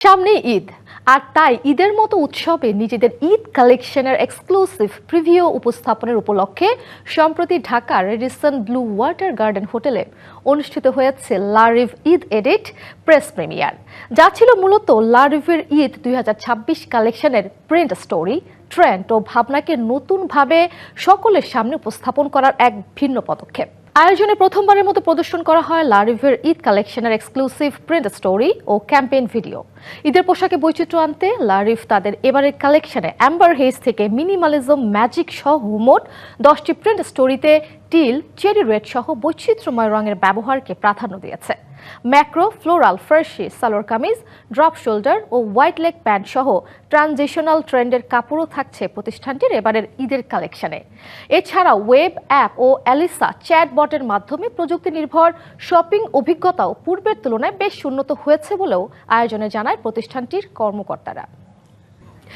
সামনে ঈদ। আর তাই ঈদের মতো উৎসবে নিজেদের ঈদ কালেকশনের এক্সক্লুসিভ প্রিভিউ উপস্থাপনের উপলক্ষে সম্প্রতি ঢাকার রেডিসন ব্লু ওয়াটার গার্ডেন হোটেলে অনুষ্ঠিত হয়েছে Le Reve Eid edit press premiere. যা ছিল মূলত লারিভের ঈদ দুই হাজার ছাব্বিশ কালেকশনের প্রিন্ট স্টোরি, ট্রেন্ড ও ভাবনাকে নতুনভাবে সকলের সামনে উপস্থাপন করার এক ভিন্ন পদক্ষেপ। আয়োজনে প্রথমবারের মতো প্রদর্শন করা হয় লারিভের ঈদ কালেকশনের এক্সক্লুসিভ প্রিন্ট স্টোরি ও ক্যাম্পেইন ভিডিও। ঈদের পোশাকে বৈচিত্র্য আনতে লারিফ তাদের এবারের কালেকশনে অ্যাম্বার হেজ থেকে মিনিমালিজম, ম্যাজিক সহ মোট দশটি প্রিন্ট স্টোরিতে টিল, চেরি রেড সহ বৈচিত্র্যময় রঙের ব্যবহারকে প্রাধান্য দিয়েছে। ম্যাক্রো, ফ্লোরাল, ফ্রেশি, সালোয়ার কামিজ, ড্রপ শোল্ডার ও হোয়াইট লেগ প্যান্ট সহ ট্রানজিশনাল ট্রেন্ডের কাপড়ও থাকছে প্রতিষ্ঠানটির এবারের ঈদের কালেকশনে। এছাড়া ওয়েব অ্যাপ ও অ্যালিসা চ্যাটবটের মাধ্যমে প্রযুক্তি নির্ভর শপিং অভিজ্ঞতাও পূর্বের তুলনায় বেশ উন্নত হয়েছে বলেও আয়োজনে জানায় প্রতিষ্ঠানটির কর্মকর্তারা।